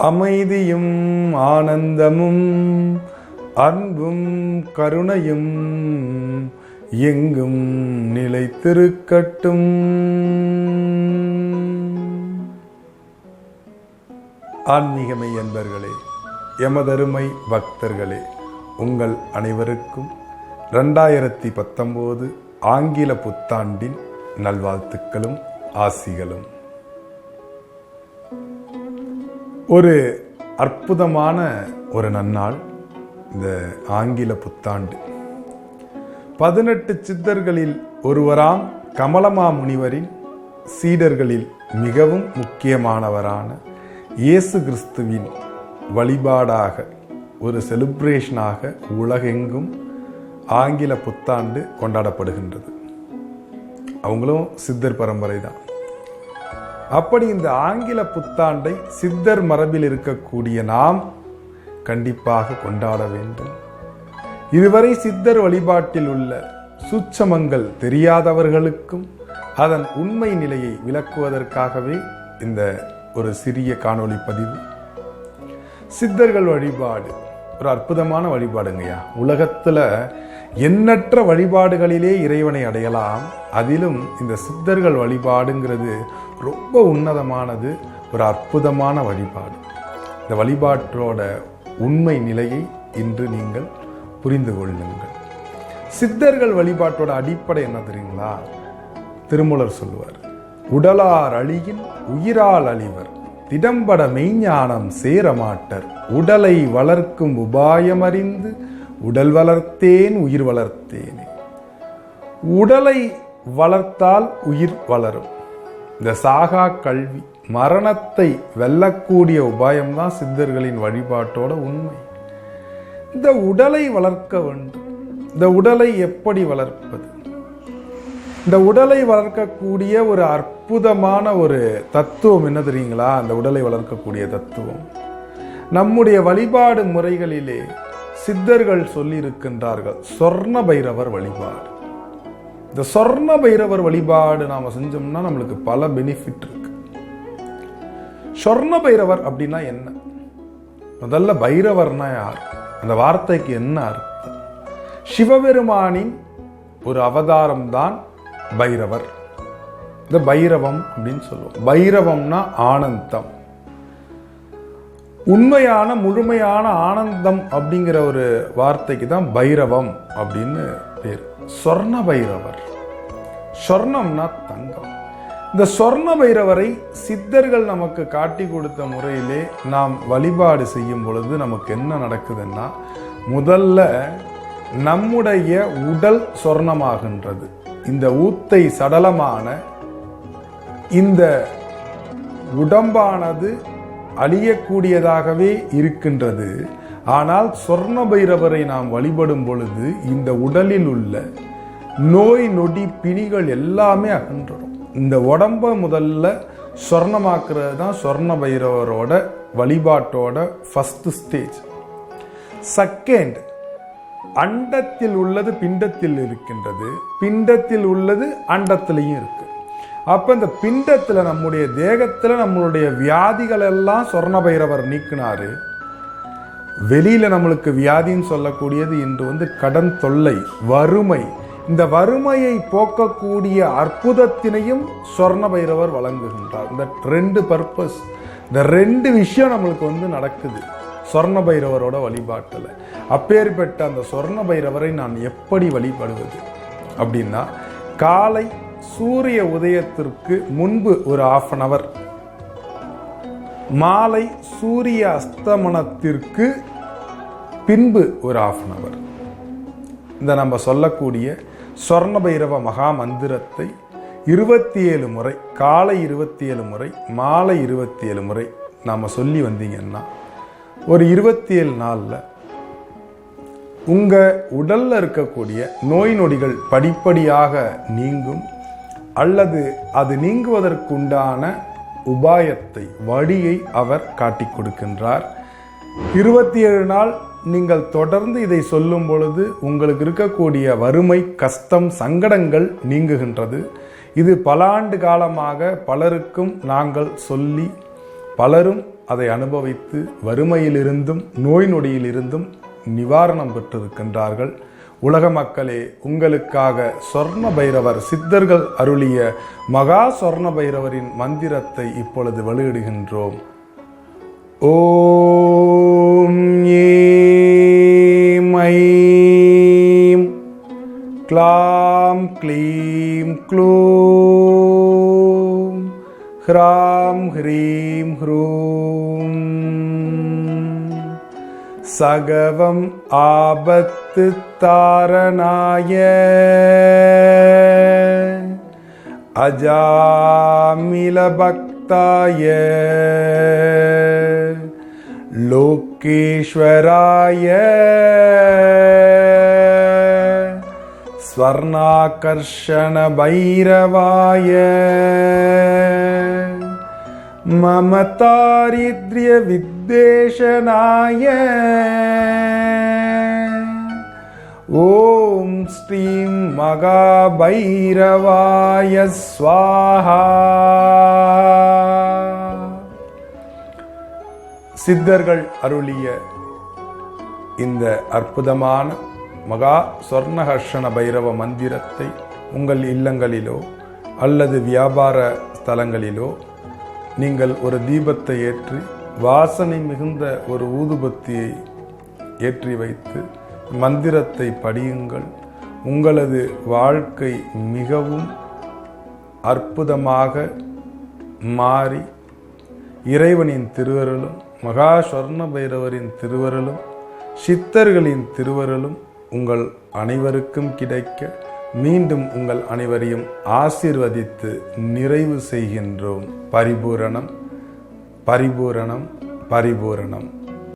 அமைதியும் ஆனந்தமும் அன்பும் கருணையும் எங்கும் நிலைத்திருக்கட்டும். ஆன்மீகமை என்பர்களே எமதருமை பக்தர்களே உங்கள் அனைவருக்கும் ரெண்டாயிரத்தி பத்தொம்போது ஆங்கில புத்தாண்டின் நல்வாழ்த்துக்களும் ஆசிகளும். ஒரு அற்புதமான ஒரு நன்னாள் இந்த ஆங்கில புத்தாண்டு. பதினெட்டு சித்தர்களில் ஒருவராம் கமலமா முனிவரின் சீடர்களில் மிகவும் முக்கியமானவரான இயேசு கிறிஸ்துவின் வழிபாடாக ஒரு செலிப்ரேஷனாக உலகெங்கும் ஆங்கில புத்தாண்டு கொண்டாடப்படுகின்றது. அவங்களும் சித்தர் பரம்பரை தான். அப்படி இந்த ஆங்கில புத்தாண்டை சித்தர் மரபில் இருக்கக்கூடிய நாம் கண்டிப்பாக கொண்டாட வேண்டும். இதுவரை சித்தர் வழிபாட்டில் உள்ள சூட்சமங்கள் தெரியாதவர்களுக்கும் அதன் உண்மை நிலையை விளக்குவதற்காகவே இந்த ஒரு சிறிய காணொளி பதிவு. சித்தர்கள் வழிபாடு ஒரு அற்புதமான வழிபாடுங்கய்யா. உலகத்தில் எண்ணற்ற வழிபாடுகளிலே இறைவனை அடையலாம். அதிலும் இந்த சித்தர்கள் வழிபாடுங்கிறது ரொம்ப உன்னதமானது ஒரு அற்புதமான வழிபாடு. இந்த வழிபாட்டோட உண்மை நிலையை இன்று நீங்கள் புரிந்து கொள்ளுங்கள். சித்தர்கள் வழிபாட்டோட அடிப்படை என்ன தெரியுங்களா? திருமூலர் சொல்லுவார் உடலார் அழியின் உயிரால் அழிவர் திடம்பட மெய்ஞானம் சேரமாட்டர். உடலை வளர்க்கும் உபாயம் அறிந்து உடல் வளர்த்தேன் உயிர் வளர்த்தேனே. உடலை வளர்த்தால் உயிர் வளரும். இந்த சாகா கல்வி மரணத்தை வெல்லக்கூடிய உபாயம்தான் சித்தர்களின் வழிபாட்டோட உண்மை. இந்த உடலை வளர்க்க வேண்டும். இந்த உடலை எப்படி வளர்ப்பது? இந்த உடலை வளர்க்கக்கூடிய ஒரு அற்புதமான ஒரு தத்துவம் என்ன தெரியுங்களா? அந்த உடலை வளர்க்கக்கூடிய தத்துவம். நம்முடைய வழிபாடு முறைகளிலே சித்தர்கள் சொல்லியிருக்கின்றார்கள் சொர்ண பைரவர் வழிபாடு. இந்த சொர்ண பைரவர் வழிபாடு நாம் செஞ்சோம்னா நம்மளுக்கு பல பெனிஃபிட் இருக்கு. சொர்ண பைரவர் அப்படின்னா என்ன? முதல்ல பைரவர்னா யார்? அந்த வார்த்தைக்கு என்ன அர்த்தம்? சிவபெருமானின் ஒரு அவதாரம் தான் பைரவர். இந்த பைரவம் அப்படின்னு சொல்லுவோம். பைரவம்னா ஆனந்தம். உண்மையான முழுமையான ஆனந்தம் அப்படிங்கிற ஒரு வார்த்தைக்கு தான் பைரவம் அப்படின்னு பேர். சொர்ண பைரவர். சொர்ணம்னா தங்கம். இந்த சொர்ண பைரவரை சித்தர்கள் நமக்கு காட்டி கொடுத்த முறையிலே நாம் வழிபாடு செய்யும் பொழுது நமக்கு என்ன நடக்குதுன்னா முதல்ல நம்முடைய உடல் சொர்ணமாகின்றது. இந்த ஊத்தை சடலமான இந்த உடம்பானது அழியக்கூடியதாகவே இருக்கின்றது. ஆனால் சொர்ண பைரவரை நாம் வழிபடும் பொழுது இந்த உடலில் உள்ள நோய் நொடி பிணிகள் எல்லாமே அகன்றுடும். இந்த உடம்ப முதல்ல சொர்ணமாக்குறது தான் சொர்ண பைரவரோட வழிபாட்டோட ஃபஸ்ட்டு ஸ்டேஜ் செகண்ட் அண்டத்தில் உள்ளது பிண்டத்தில் இருக்கின்றது. பிண்டத்தில் உள்ளது அண்டத்திலையும் இருக்குது அப்போ இந்த பிண்டத்தில் நம்முடைய தேகத்தில் நம்மளுடைய வியாதிகள் எல்லாம் சொர்ண பைரவர் நீக்கினாரு. வெளியில் நம்மளுக்கு வியாதின்னு சொல்லக்கூடியது இன்று வந்து கடன் தொல்லை வறுமை. இந்த வறுமையை போக்கக்கூடிய அற்புதத்தினையும் சொர்ண பைரவர் வழங்குகின்றார். இந்த ரெண்டு பர்பஸ் இந்த ரெண்டு விஷயம் நம்மளுக்கு வந்து நடக்குது சொர்ண பைரவரோட வழிபாட்டில். அப்பேற்பட்ட அந்த சொர்ண பைரவரை நான் எப்படி வழிபடுவது? அப்படின்னா காலை சூரிய உதயத்திற்கு முன்பு ஒரு ஆஃப் அன் அவர் மாலை சூரிய அஸ்தமனத்திற்கு பின்பு ஒரு ஆஃப் அன் அவர் இந்த நம்ம சொல்லக்கூடிய சொர்ணபைரவ மகா மந்திரத்தை இருபத்தி ஏழு முறை காலை இருபத்தி ஏழு முறை மாலை இருபத்தி ஏழு முறை நாம் சொல்லி வந்தீங்கன்னா ஒரு இருபத்தி ஏழு நாளில் உங்கள் உடலில் இருக்கக்கூடிய நோய் நொடிகள் படிப்படியாக நீங்கும் அல்லது அது நீங்குவதற்குண்டான உபாயத்தை வழியை அவர் காட்டி கொடுக்கின்றார். இருபத்தி ஏழு நாள் நீங்கள் தொடர்ந்து இதை சொல்லும் பொழுது உங்களுக்கு இருக்கக்கூடிய வறுமை கஷ்டம் சங்கடங்கள் நீங்குகின்றது. இது பல ஆண்டு காலமாக பலருக்கும் நாங்கள் சொல்லி பலரும் அதை அனுபவித்து வறுமையிலிருந்தும் நோய் நொடியிலிருந்தும் நிவாரணம் பெற்றிருக்கின்றார்கள். உலக மக்களே உங்களுக்காக சொர்ண பைரவர் சித்தர்கள் அருளிய மகா சொர்ண பைரவரின் மந்திரத்தை இப்பொழுது வெளியிடுகின்றோம். ஓம் ஏம் கிளாம் க்ளீம் க்ளூ ஹ்ராம் ஹ்ரீம் ஹ்ரூம். சகவம் ஆபத்து தாரணாய. அஜாமில பக்தாய லோகேஸ்வராய. ஸ்வர்ணாகர்ஷண பைரவாய. दारिद्र्यविद्वेषणाय ॐ श्रीं मगाभैरवाय स्वाहा சித்தர்கள் அருளிய இந்த அற்புதமான மகா சொர்ணஹர்ஷண பைரவ மந்திரத்தை உங்கள் இல்லங்களிலோ அல்லது வியாபார ஸ்தலங்களிலோ நீங்கள் ஒரு தீபத்தை ஏற்றி வாசனை மிகுந்த ஒரு ஊதுபத்தியை ஏற்றி வைத்து மந்திரத்தை படியுங்கள். உங்களது வாழ்க்கை மிகவும் அற்புதமாக மாறி இறைவனின் திருவருளும் மகா சொர்ண பைரவரின் திருவருளும் சித்தர்களின் திருவருளும் உங்கள் அனைவருக்கும் கிடைக்க மீண்டும் உங்கள் அனைவரையும் ஆசீர்வதித்து நிறைவு செய்கின்றோம். பரிபூரணம் பரிபூரணம் பரிபூரணம்.